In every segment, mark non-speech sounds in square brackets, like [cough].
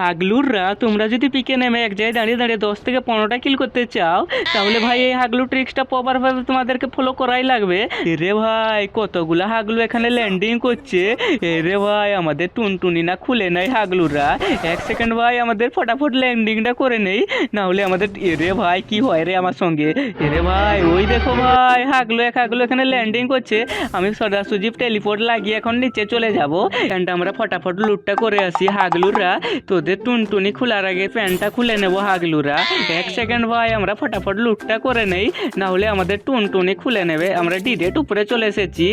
হাগলুররা তোমরা যদি পিকে নেমে এক জায়গায় দাঁড়িয়ে দাঁড়িয়ে দশ থেকে পনেরোটা কিল করতে চাও, তাহলে ভাই এই হাগলু ট্রিক্সটা প্রপারভাবে তোমাদেরকে ফলো করাই লাগবে। রে ভাই, কতগুলা হাগলু এখানে ল্যান্ডিং করছে। রে ভাই, আমাদের টুনটুনি না খুলে নাই হাগলুরা এক সেকেন্ড ভাই, আমাদের ফটাফট ল্যান্ডিংটা করে নেই। না হলে আমাদের রে ভাই, কি হয় রে আমার সঙ্গে? রে ভাই, ওই দেখো ভাই, হাগলু এক হাগলু এখানে ল্যান্ডিং করছে। আমি সদাসুজি টেলিপোর্ট লাগিয়ে এখন নিচে চলে যাব। প্যান্ট আমরা ফটাফট লুটটা করে আসি হাগলুরা তোদের টুনটুনি খোলার আগে প্যান্টটা খুলে নেব হাগলুরা। এক সেকেন্ড ভাই, আমরা ফটাফট লুটটা করে নেই। না হলে আমাদের টুনটুনি খুলে নেবে। আমরা ডিরেক্ট উপরে চলে এসেছি।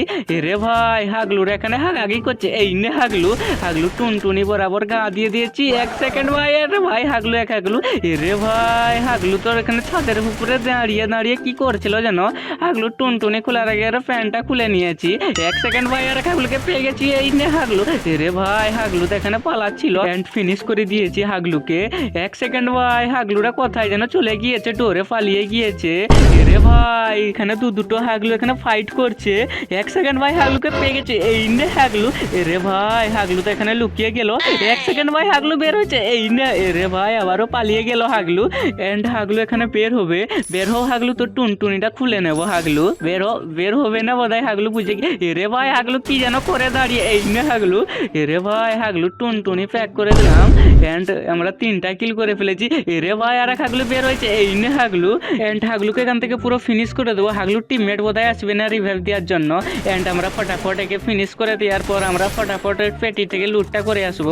রে ভাই, হাগলুরা এখানে হাগাগি করছে। এই নে হাগলু। হাগলু টুনটুনি বরাবর গা দিয়ে দিয়েছি। এক সেকেন্ড ভাই আরে ভাই, হাগলু এক হাগলু। রে ভাই, হাগলু তোর এখানে ছাদের উপরে দাঁড়িয়ে দাঁড়িয়ে কি করছিল যেন? হাগলু টুনটুনি খোলার আগে আর প্যান্টটা খুলে নিয়েছি। এক সেকেন্ড ভাই, আর হাগলুকে পেয়ে গেছি। এই নে হাগলু। রে ভাই, হাগলু তো এখানে পালাচ্ছিল। প্যান্ট ফিনিশ করে দিয়েছি হাগলুকে। এক সেকেন্ড ভাই, হাগলুরা কোথায় যেন চলে গিয়েছে, ডোরে পালিয়ে গিয়েছে। রে ভাই, এখানে দু দুটো হাগলু এখানে ফাইট করছে। এক সেকেন্ড ভাই, হাগলুকে পেয়ে গেছে। এই নে হাগলু। রে ভাই, হাগলু তো এখানে লুকিয়ে গেল। এক সেকেন্ড ভাই, হাগলু বের হয়েছে। এই নে রে ভাই, আবারও পালিয়ে গেল হাগলু। এন্ড হাগলু এখানে বের হবে। বের হো হাগলু তো টুনটুনিটা খুলে নেব হাগলু। বের হো বের হবে না বোধহয় হাগলু বুঝে গিয়ে। এরে ভাই, হাগলু কি যেন করে দাঁড়িয়ে। এই নে হাগলু। এরে ভাই, হাগলু টুনটুনি প্যাক করে দিলাম। এন্ড আমরা তিনটা কিল করে ফেলেছি। এরে ভাই, আর এক হাগলু বের হয়েছে। এই নে হাগলু। এন্ড হাগলুকে এখান থেকে পুরো ফিনিশ করে দেবো। হাগলুর টিমমেট বোধহয় আসবে না রিভাইভ দেওয়ার জন্য। এন্ড আমরা ফটাফট একে ফিনিশ করে দেওয়ার পর আমরা ফটাফট পেটি থেকে লুটটা করে আসব।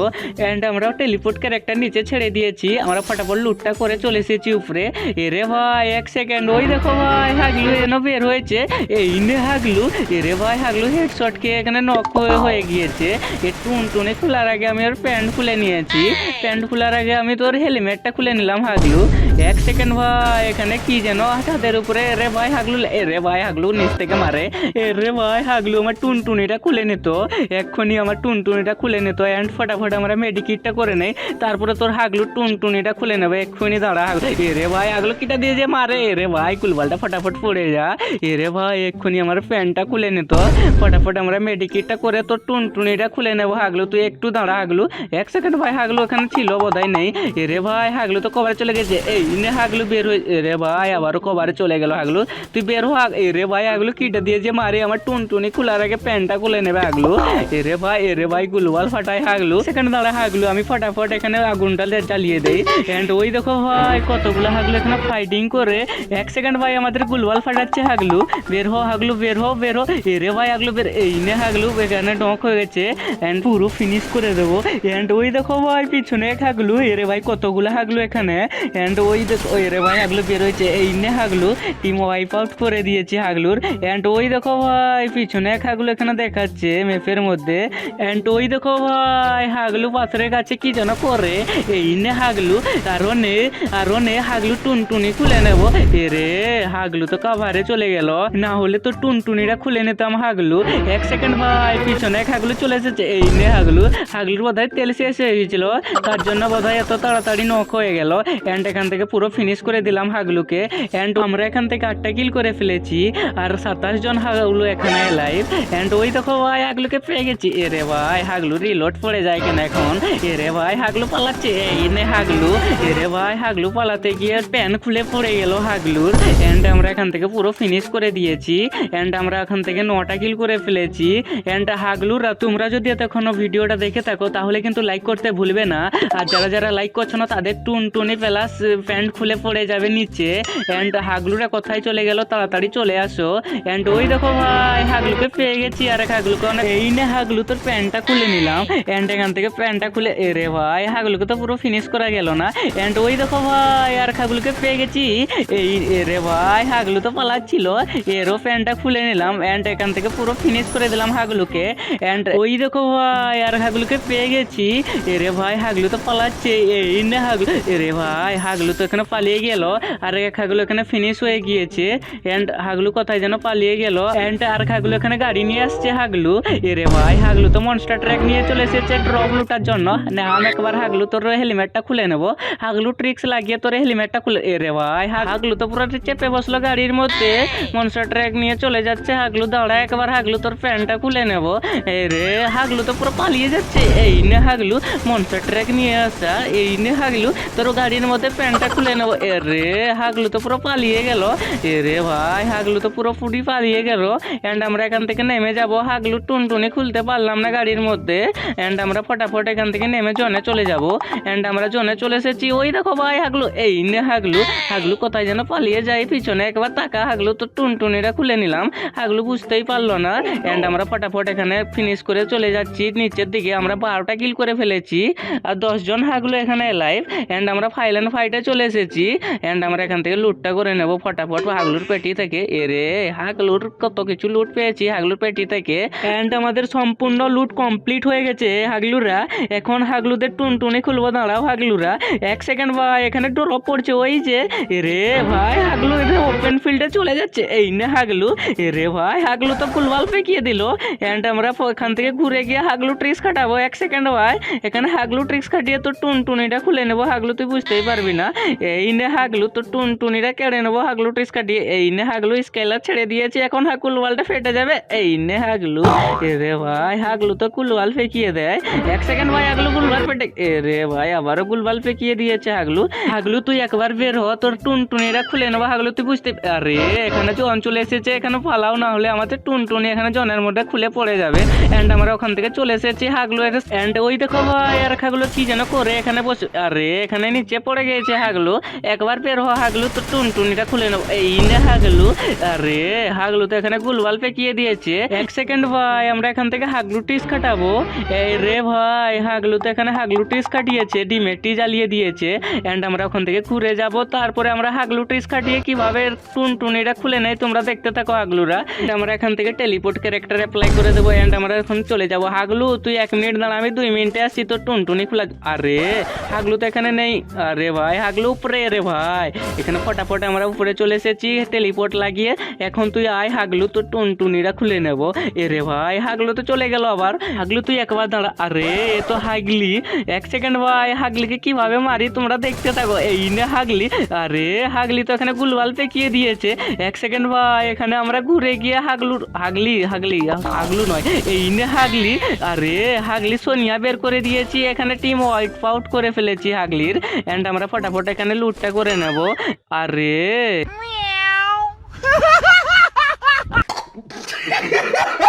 এন্ড আমরা টেলিপোর্ট ক্যারেক্টার নিচে ছেড়ে দিয়েছি। আমরা ফটাফট লুটটা করে চলে এসেছি উপরে। এরে ভাই, এক সেকেন্ড ওই দেখো ভাই, হাগলু এন বের হয়েছে। এই নে হাগলু। এরে ভাই, হাগলু হেডশট খেয়ে এখানে নক হয়ে গিয়েছে। এ টুনটুনে খোলার আগে আমি ওর প্যান্ট খুলে নিয়েছি। প্যান্ট খোলার আগে আমি তোর হেলমেটটা খুলে নিলাম হাগলু এক সেকেন্ড ভাই, এখানে কি যেন ছাদের উপরে রে ভাই হাগলু এ রে ভাই হাগলু, নিচ থেকে মারে। এ রে ভাই হাগলু, আমার টুনটুনিটা খুলে নিত এক্ষুনি আমার টুনটুনিটা খুলে নিত অ্যান্ড ফটাফট আমরা মেডিকিটটা করে নেই। তারপরে তোর হাগলু টুনটুনিটা খুলে নেবে, এক্ষুনি দাঁড়া হাগলু। এ রে ভাই হাগলু, কিটা দিয়ে যে মারে? এ রে ভাই, কুলবালটা ফটাফট পড়ে যা। এ রে ভাই, এক্ষুনি আমার প্যান্টটা খুলে নিত ফটাফট আমরা মেডিকিটটা করে তোর টুনটুনিটা খুলে নেব হাগলু, তুই একটু দাঁড়া হাগলু। এক সেকেন্ড ভাই, হাগলু এখানে ছিল বোধহয় নেই। এ রে ভাই, হাগলু তো কবারে চলে গেছে। এই নে হাগলু বের হয়ে রে ভাই, আবারও কবারে চলে গেল হাগলু। তুই বের হ রে ভাই, হাগলু কিটা দিয়ে যে মারে, আমার টুনটুনি খোলার আগে প্যান্টটা খুলে নেবে হাগলু। এ রে ভাই, এ রে ভাই গুলবাল ফাটাই হাগলু। সেখানে দাঁড়া হাগলু, আমি ফটাফট এখানে আগুনটা জ্বালিয়ে দেই। এন্ড ওই দেখো ভাই, কতগুলো হাগলু এখানে ফাইটিং করে। এক সেকেন্ড ভাই, আমাদের গুলবাল ফাটাচ্ছে হাগলু। বের হো হাগলু, বের হো বের হো। এ রে ভাই, হাগলু বের এই নে হাগলু এখানে ডক হয়ে গেছে। এন্ড পুরো ফিনিশ করে দেবো। এন্ড ওই দেখো ভাই, পিছনে হাগলু। এ রে ভাই, কতগুলো হাগলু এখানে। এন্ড ওই দেখো, ওই রে ভাই হাগলু বের হয়েছে। এই নে হাগলু টিম ওয়াইপ আউট করে দিয়েছে হাগলুর। অ্যান্ড ওই দেখো ভাই, পিছনে এক হাগলু এখানে দেখাচ্ছে ম্যাপের মধ্যে। অ্যান্ড ওই দেখো ভাই, হাগলু পাথরের কাছে কি যেন করে এই নে হাগলু, আরও নে আরও নে হাগলু টুনটুনি খুলে নেব। এ রে, হাগলু তো কাভারে চলে গেল। না হলে তো টুনটুনিটা খুলে নিতাম হাগলু। এক সেকেন্ড ভাই, পিছনে এক হাগলু চলে এসেছে। এই নে হাগলু, হাগলুর বোধহয় তেল শেষ হয়ে গেছিল। তার জন্য বোধহয় এত তাড়াতাড়ি নখ হয়ে গেল। অ্যান্ড এখান থেকে পুরো ফিনিশ করে দিলাম হাগলুকে। এন্ড আমরা এখান থেকে আটটা কিল করে ফেলেছি। আর সাতাশ জন হাগলু এখানে লাইভ এন্ড ওই দেখো ভাই, হাগলুকে পেয়ে গেছি। এ রে ভাই, হাগলু রিলোড পড়ে যায় কেন এখন? এ রে ভাই, হাগলু পালাচ্ছে। এই নে হাগলু। এ রে ভাই, হাগলু পালাতে গিয়ে প্যান খুলে পড়ে গেল হাগলুর। এন্ড আমরা এখান থেকে পুরো ফিনিশ করে দিয়েছি। এন্ড আমরা এখান থেকে নটা কিল করে ফেলেছি। এন্ড হাগলুরা, তোমরা যদি এতক্ষণ ভিডিওটা দেখে থাকো, তাহলে কিন্তু লাইক করতে ভুলবে না। আর যারা যারা লাইক করছ না, তাদের টুন টুনি প্লাস প্যান্ট খুলে পড়ে যাবে নিচে। এন্ড হাগলুরা কোথায় চলে গেল তাড়াতাড়ি চলে আসো। এন্ড ওই দেখো ভাই, হাগলুকে পেয়ে গেছি আর এক হাগলুকে অনেক এই না হাগলু, তোর প্যান্টটা খুলে নিলাম। এন্ড এখান থেকে প্যান্টটা খুলে, এরে ভাই, হাগলুকে তো পুরো ফিনিশ করা গেল না। এন্ড ওই দেখো ভাই, আর হাগলুকে পেয়ে গেছি। এই এরে ভাই, হাগলু তো পালাচ্ছিল। এরও প্যান্টটা খুলে নিলাম। এন্ড এখান থেকে পুরো ফিনিশ করে দিলাম হাগলুকে। এন্ড ওই দেখো ভাই, আর হাগলুকে পেয়ে গেছি। এরে ভাই, হাগলু তো পালাচ্ছে। এই না হাগলু, এরে ভাই, হাগলু তো এখানে পালিয়ে গেল, আর হাগলু এখানে ফিনিশ হয়ে গিয়েছে এন্ড হাগলু কোথায় যেন পালিয়ে গেল এন্ড আর হাগলু এখানে গাড়ি নিয়ে আসছে হাগলু। এরে ভাই, হাগলু তো মনস্টার ট্র্যাক নিয়ে চলে এসেছে ড্রপ লুটার জন্য। না, আমি একবার হাগলু তোর হেলমেটটা খুলে নেব। হাগলু ট্রিক্স লাগিয়ে তোর হেলমেটটা খুলে, এরে ভাই, হাগলু তো পুরো চেপে বসল গাড়ির মধ্যে। মনস্টার ট্র্যাক নিয়ে চলে যাচ্ছে হাগলু, দাঁড়া, একবার হাগলু তোর প্যান্টটা খুলে নেব। এরে, হাগলু তো পুরো পালিয়ে যাচ্ছে। এই না হাগলু মনস্টার ট্র্যাক নিয়ে আসা, এই নে হাগলু, তোর গাড়ির মধ্যে প্যান্টটা খুলে নেব। এ রে হাগলু তো পুরো পালিয়ে গেল। এ রে ভাই, হাগলু তো পুরো ফুটি পালিয়ে গেল। অ্যান্ড আমরা এখান থেকে নেমে যাব। হাগলু টুনটুনি খুলতে পারলাম না গাড়ির মধ্যে। অ্যান্ড আমরা ফটাফট এখান থেকে নেমে জনে চলে যাব। অ্যান্ড আমরা জনে চলে এসেছি। ওই দেখো ভাই, হাগলু, এই নে হাগলু। হাগলু কোথায় যেন পালিয়ে যায়। পিছনে একবার তাকা। হাগলু তো টুনটুনিটা খুলে নিলাম। হাগলু বুঝতেই পারল না। অ্যান্ড আমরা ফটাফট এখানে ফিনিশ করে চলে যাচ্ছি। নিচের দিকে আমরা বারোটা কিল করে ফেলেছি। আর দশজন হাগলু এখানে লাইভ অ্যান্ড আমরা ফাইল অ্যান্ড ফাইটে চলে এসেছি অ্যান্ড আমরা এখান থেকে লুটটা করে নেব ফটাফট। হাগলুর পেটি থেকে, এরে হাগলুর কত কিছু লুট পেয়েছি হাগলুর পেটি থেকে অ্যান্ড আমাদের সম্পূর্ণ লুট কমপ্লিট হয়ে গেছে হাগলুরা এখন হাগলুদের টুনটুনি খুলবো, দাঁড়াও হাগলুরা এক সেকেন্ড ভাই, এখানে ড্রপ পড়ছে, ওই যে রে ভাই হাগলু এটা ওপেন ফিল্ডে চলে যাচ্ছে। এই না হাগলু রে ভাই, হাগলু তো ফুলবাল ফেঁকিয়ে দিল। অ্যান্ড আমরা এখান থেকে ঘুরে গিয়ে হাগলু ট্রিক্স খাটাবো। এক সেকেন্ড ভাই, এখানে হাগলু ট্রিক্স খাটিয়ে তো টুনটুনিটা খুলে নেব। হাগলু, তুই বুঝতেই পারবি না। এই নে হাগলু তো টুনটুনিটা কেড়ে নেব, হাগলু ট্রিক্স কাটিয়ে এই নে হাগলু স্কেলার ছেড়ে দিয়েছি, এখন হাকুল ওয়ালটা ফেটে যাবে। এই নে হাগলু রে ভাই, হাগলু তো কুলওয়াল ফেঁকিয়ে দেয়। এক সেকেন্ড ভাই, হাগলু গুলবাল ফেটে রে ভাই, আবারও গুলবাল ফেঁকিয়ে দিয়েছে হাগলু। হাগলু, তুই একবার বের হ, তোর টুনটুনিটা খুলে নেব, হাগলু, তুই বুঝতে আরে, এখানে যে অঞ্চল এসেছে, এখানে পালাও না হলে আমাদের টুনটুনি এখানে জনের মধ্যে খুলে পড়ে যাবে। এন্ড আমরা ওখান থেকে চলে এসেছি, হাগলু এন্ড ওই দেখো ভাই, আর হাগলু কি যেন করে এখানে বসে আরে, এখানে নিচে পড়ে গেছে হাগলু। একবার বের হ হাগলু, তো টুনটুনিটা খুলে নেব। এই নে হাগলু। আরে, হাগলু তো এখানে গুলবাল পেকিয়ে দিয়েছে। এক সেকেন্ড ভাই, আমরা এখান থেকে হাগলু টিস কাটাবো এই রে ভাই, হাগলু তো এখানে হাগলু টিস কাটিয়েছে ডিমেটি জ্বালিয়ে দিয়েছে। এন্ড আমরা ওখান থেকে ঘুরে যাব। তারপরে আমরা হাগলু টিস কাটিয়ে কীভাবে টুনটুনিটা খুলে নেই তোমরা দেখতে থাকো হাগলুরা। আমরা এখান থেকে টেলিপোর্ট ক্যারেক্টার অ্যাপ্লাই করে দেবো। এন্ড আমরা এখন চলে যাব। হাগলু, তুই এক মিনিট দাঁড়া, আমি দুই মিনিটে আসছি তো টুনটুনি খোলা আরে, হাগলু তো এখানে নেই। আরে ভাই, হাগলু উপরে রে ভাই। এখানে ফটাফট আমরা উপরে চলে এসেছি টেলিপোর্ট লাগিয়ে। এখন তুই আয়, হাগলু তো টুনটুনিরা খুলে নেব। এ রে ভাই, হাগলু তো চলে গেল আবার। হাগলু, তুই একবার দাঁড়া। আরে, এ তো হাগলি। এক সেকেন্ড ভাই, হাগলিকে কীভাবে মারি তোমরা দেখতে থাকো। এই নে হাগলি। আরে, হাগলি তো এখানে গুলবাল পেকিয়ে দিয়েছে। এক সেকেন্ড ভাই, এখানে আমরা ঘুরে গিয়ে হাগলুর হাগলি হাগলি, হাগলু নয়। এই নে হাগলি। আরে, হাগলি সোনিয়া বের করে দিয়েছি। এখানে টিম ওয়াইপ আউট করে ফেলেছি হাগলির। অ্যান্ড আমরা ফটাফট এখানে লুটটা করে নেব। আরে। [laughs]